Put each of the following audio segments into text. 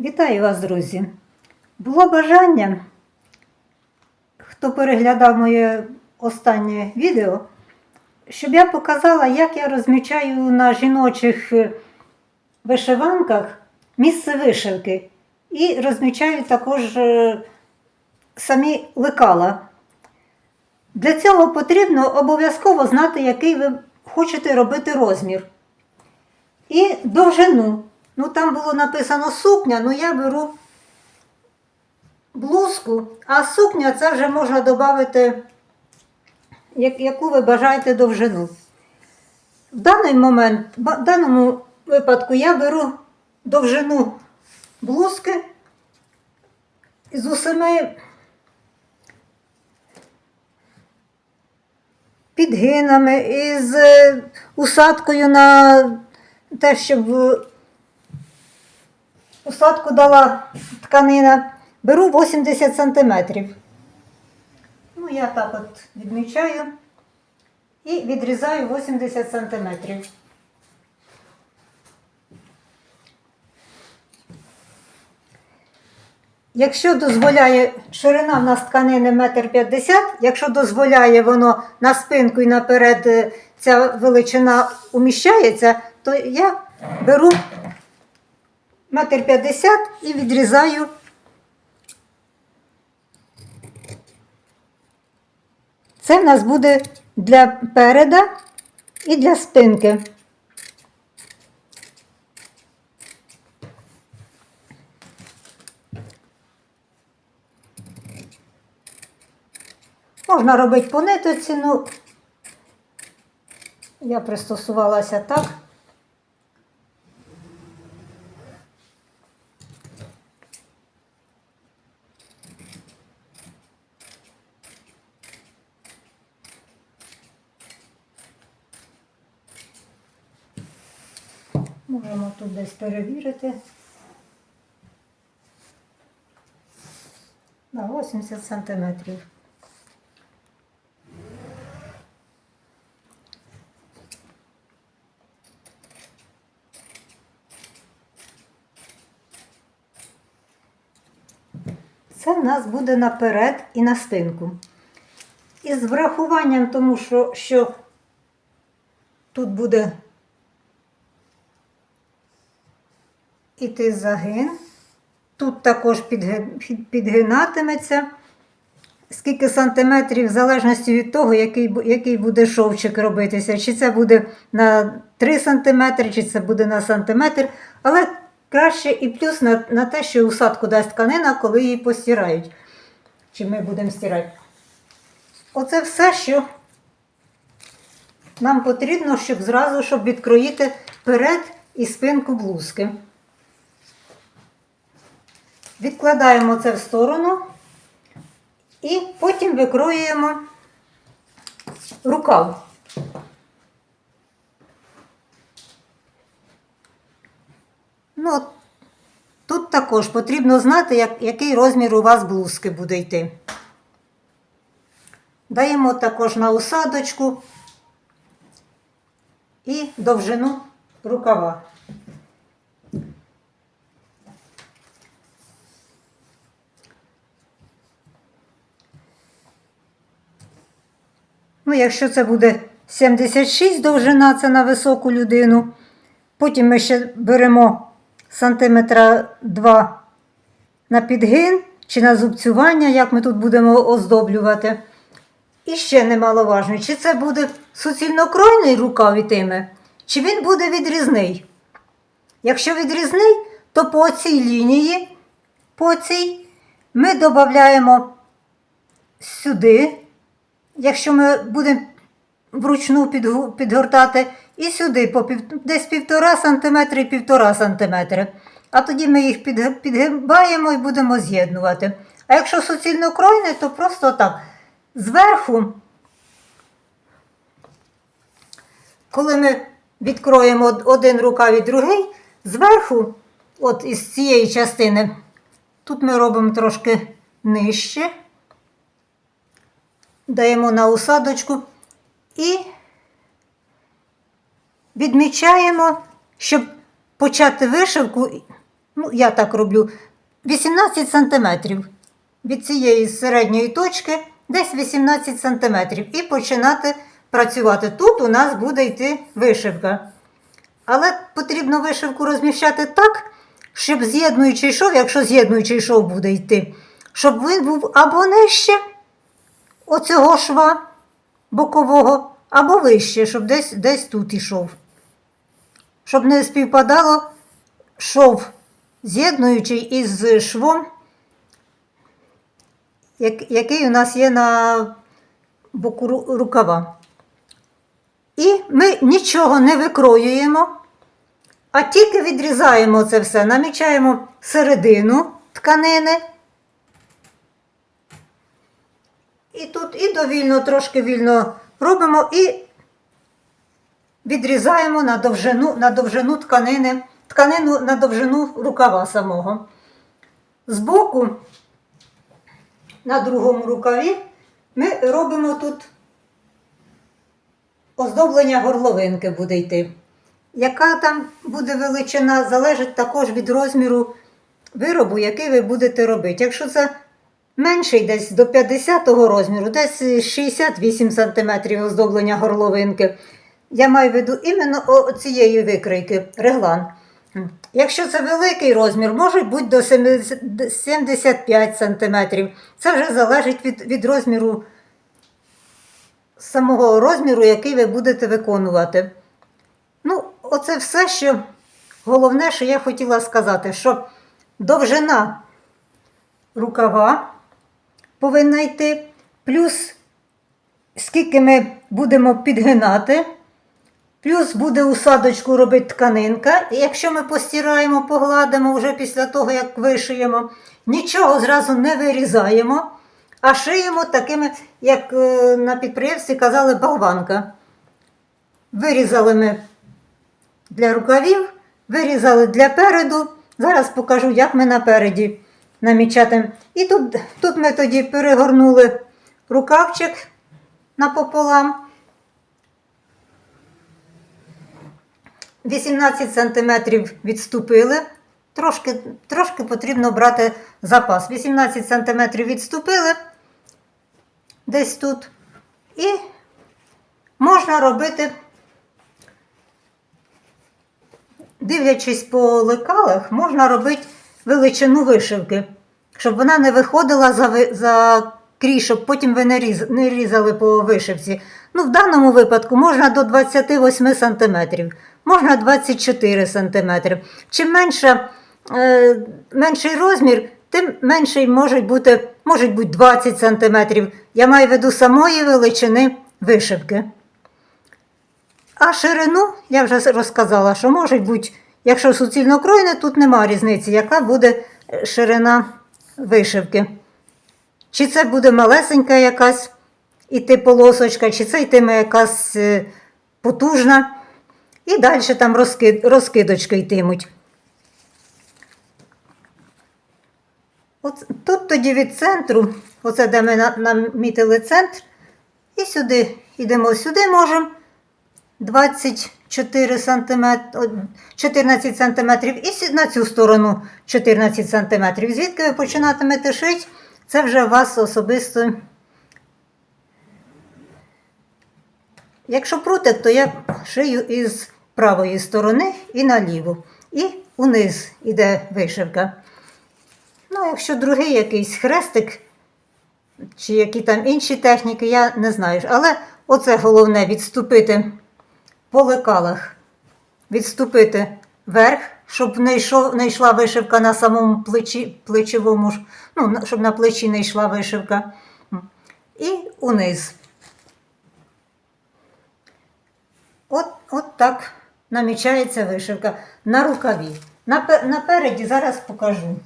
Вітаю вас, друзі! Було бажання, хто переглядав моє останнє відео, щоб я показала, як я розмічаю на жіночих е, вишиванках місце вишивки. І розмічаю також е, самі лекала. Для цього потрібно обов'язково знати, який ви хочете робити розмір. І довжину. Ну, там було написано сукня, ну я беру блузку, а сукня це вже можна додати, яку ви бажаєте довжину. В даний момент, в даному випадку я беру довжину блузки з усіми підгинами, із е, усадкою на те, щоб усадку дала тканина. Беру 80 сантиметрів. Ну, я так от відмічаю і відрізаю 80 сантиметрів. Якщо дозволяє ширина в нас тканини 1,50 м, якщо дозволяє воно на спинку і наперед е, ця величина уміщається, то я беру 1,50 м і відрізаю Це в нас буде для переда і для спинки. Можна робити по нитоці, ну я пристосувалася так. Можемо тут десь перевірити. На 80 сантиметрів. Це в нас буде наперед і на спинку. І з врахуванням тому, що, що тут буде іти загин. Тут також підгинатиметься. Скільки сантиметрів, в залежності від того, який, який буде шовчик робитися. Чи це буде на 3 сантиметри, чи це буде на сантиметр. Але краще і плюс на, на те, що усадку дасть тканина, коли її постирають. Чи ми будемо стирати. Оце все, що нам потрібно, щоб зразу щоб відкроїти перед і спинку блузки. Відкладаємо це в сторону і потім викроюємо рукав. Ну, тут також потрібно знати, як, який розмір у вас блузки буде йти. Даємо також на усадочку і довжину рукава. Ну, якщо це буде 76 довжина, це на високу людину. Потім ми ще беремо сантиметра 2 на підгин чи на зубцювання, як ми тут будемо оздоблювати. І ще немаловажно, чи це буде суцільнокройний рукав ітиме, чи він буде відрізний. Якщо відрізний, то по цій лінії, по цій, ми додаємо сюди, якщо ми будемо вручну підгортати, і сюди по десь півтора сантиметри і півтора сантиметри. А тоді ми їх підгибаємо і будемо з'єднувати. А якщо суцільно кройне, то просто так. Зверху, коли ми відкроємо один рукав і другий, зверху, от із цієї частини, тут ми робимо трошки нижче даємо на усадочку і відмічаємо, щоб почати вишивку ну я так роблю, 18 сантиметрів від цієї середньої точки, десь 18 сантиметрів, і починати працювати. Тут у нас буде йти вишивка. Але потрібно вишивку розміщати так, щоб з'єднуючий шов, якщо з'єднуючий шов буде йти, щоб він був або нижче оцього шва бокового, або вище, щоб десь, десь тут ішов. Щоб не співпадало шов з'єднуючий із швом, як- який у нас є на боку рукава. І ми нічого не викроюємо, а тільки відрізаємо це все, намічаємо середину тканини. І тут і довільно, трошки вільно робимо і відрізаємо на довжину, на довжину тканини, тканину на довжину рукава самого. Збоку, на другому рукаві, ми робимо тут оздоблення горловинки буде йти. Яка там буде величина, залежить також від розміру виробу, який ви будете робити. Якщо це менший десь до 50-го розміру, десь 68 см оздоблення горловинки, я маю в виду іменно цієї викройки, реглан. Якщо це великий розмір, може бути до 75 см. Це вже залежить від, від розміру самого розміру, який ви будете виконувати. Ну, оце все, що головне, що я хотіла сказати, що довжина рукава повинна йти, плюс скільки ми будемо підгинати, плюс буде усадочку робити тканинка. І якщо ми постираємо, погладимо вже після того, як вишиємо, нічого зразу не вирізаємо, а шиємо такими, як е, на підприємстві казали, болванка. Вирізали ми для рукавів, вирізали для переду. Зараз покажу, як ми напереді намічатимо. І тут, тут ми тоді перегорнули рукавчик напополам. 18 см відступили. Трошки, трошки потрібно брати запас. 18 см відступили десь тут. І можна робити дивлячись по лекалах, можна робити величину вишивки, щоб вона не виходила за, за крій, щоб потім ви не, різ, не різали по вишивці. Ну, в даному випадку можна до 28 см, можна 24 см. Чим менше, е, менший розмір, тим менший може бути, може бути 20 см. Я маю в виду самої величини вишивки. А ширину я вже розказала, що може бути, якщо суцільно кройне, тут нема різниці, яка буде е, ширина вишивки. Чи це буде малесенька якась іти полосочка, чи це йтиме якась е, потужна. І далі там розкид, розкидочки йтимуть. От, тут тоді від центру, оце де ми намітили центр, і сюди йдемо сюди можемо. 24 сантиметр, 14 сантиметрів і на цю сторону 14 сантиметрів. Звідки ви починатимете шити, це вже у вас особисто. Якщо прутик, то я шию із правої сторони і наліву. І униз іде вишивка. Ну, якщо другий якийсь хрестик, чи які там інші техніки, я не знаю. Але оце головне відступити по лекалах відступити вверх, щоб не, йшов, не йшла вишивка на самому плечі, плечовому, ну, щоб на плечі не йшла вишивка. І униз. От, от так намічається вишивка на рукаві. Напе- Напереді зараз покажу.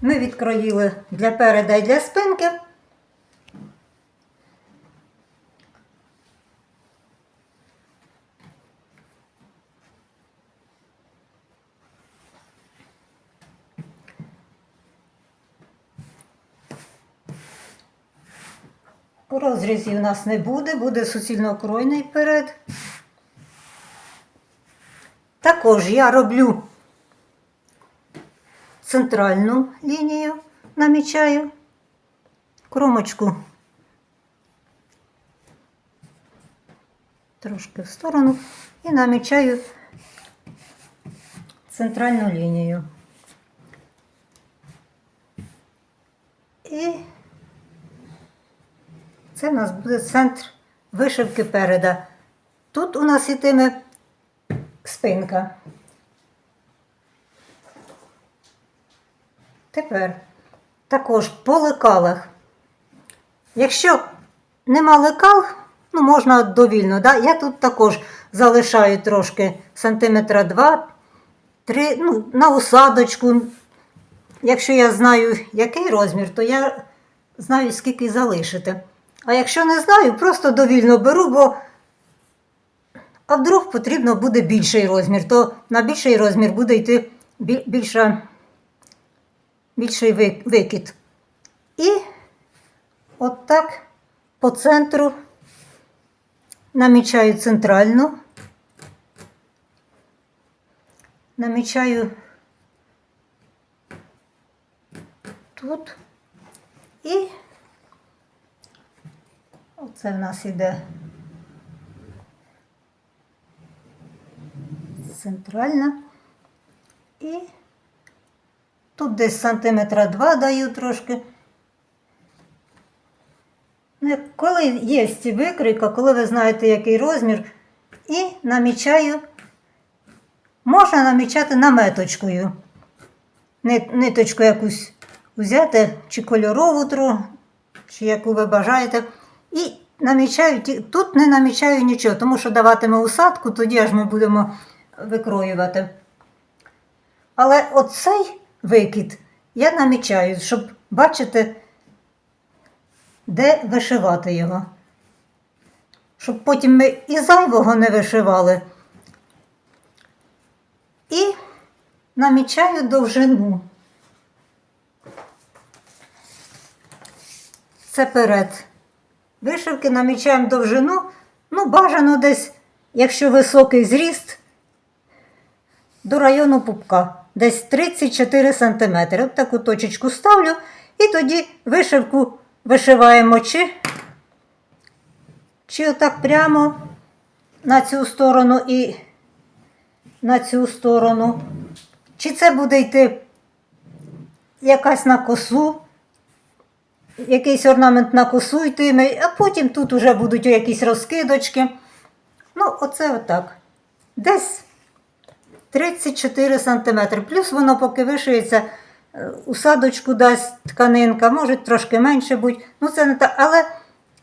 Ми відкроїли для переда і для спинки. Розрізів у нас не буде, буде суцільно кройний перед. Також я роблю центральну лінію, намічаю кромочку трошки в сторону і намічаю центральну лінію. І це в нас буде центр вишивки переда. Тут у нас ітиме спинка. Тепер також по лекалах. Якщо нема лекал, ну можна довільно. Да? Я тут також залишаю трошки сантиметра 2, 3, ну, на усадочку. Якщо я знаю, який розмір, то я знаю, скільки залишити. А якщо не знаю, просто довільно беру, бо а вдруг потрібно буде більший розмір, то на більший розмір буде йти більша, більший викид. І от так по центру намічаю центральну, намічаю тут і оце в нас іде центральна. І тут десь сантиметра два даю трошки. Коли є ці викрійка, коли ви знаєте, який розмір, і намічаю, можна намічати наметочкою. Ниточку якусь взяти, чи кольорову чи яку ви бажаєте. І намічаю, тут не намічаю нічого, тому що даватиме усадку, тоді аж ми будемо викроювати. Але оцей викид я намічаю, щоб бачити, де вишивати його. Щоб потім ми і зайвого не вишивали. І намічаю довжину. Це перед вишивки намічаємо довжину. Ну, бажано десь, якщо високий зріст, до району пупка. Десь 34 см. От таку точечку ставлю. І тоді вишивку вишиваємо чи, чи отак прямо на цю сторону і на цю сторону. Чи це буде йти якась на косу, якийсь орнамент на косу йтиме, а потім тут вже будуть якісь розкидочки. Ну, оце отак. Десь 34 см. Плюс воно поки вишиється, е, усадочку дасть тканинка, може трошки менше бути. Ну, це не так. Але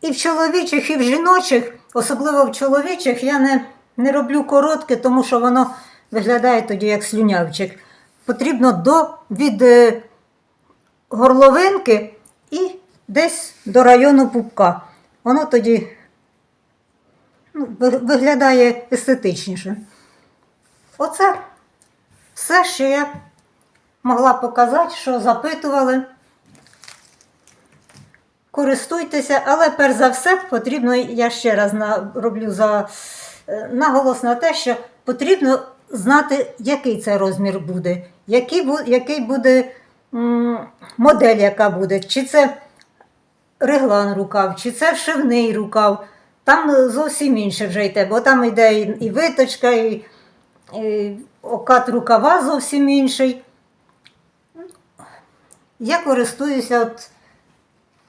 і в чоловічих, і в жіночих, особливо в чоловічих, я не, не роблю коротке, тому що воно виглядає тоді як слюнявчик. Потрібно до, від е, горловинки і десь до району пупка. Воно тоді ну, виглядає естетичніше. Оце все, що я могла показати, що запитували. Користуйтеся, але перш за все потрібно, я ще раз роблю за е, наголос на те, що потрібно знати, який це розмір буде, який, буде модель, яка буде, чи це реглан рукав, чи це вшивний рукав. Там е, зовсім інше вже йде, бо там йде і, виточка, і, і окат рукава зовсім інший. Я користуюся от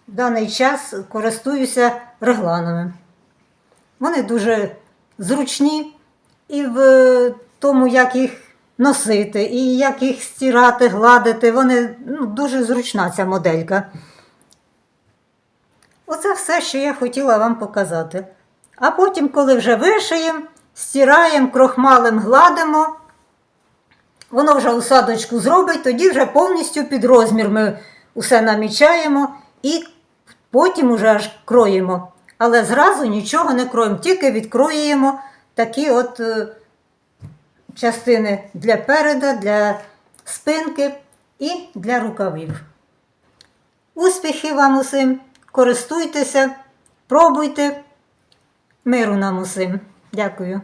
в даний час користуюся регланами. Вони дуже зручні і в тому, як їх носити, і як їх стирати, гладити. Вони ну, дуже зручна ця моделька. Оце все, що я хотіла вам показати. А потім, коли вже вишиємо, стираємо, крохмалем гладимо, воно вже усадочку зробить, тоді вже повністю під розмір ми усе намічаємо і потім уже аж кроїмо. Але зразу нічого не кроємо, тільки відкроюємо такі от е, частини для переда, для спинки і для рукавів. Успіхів вам усім! Користуйтеся, пробуйте. Миру нам усім. Дякую.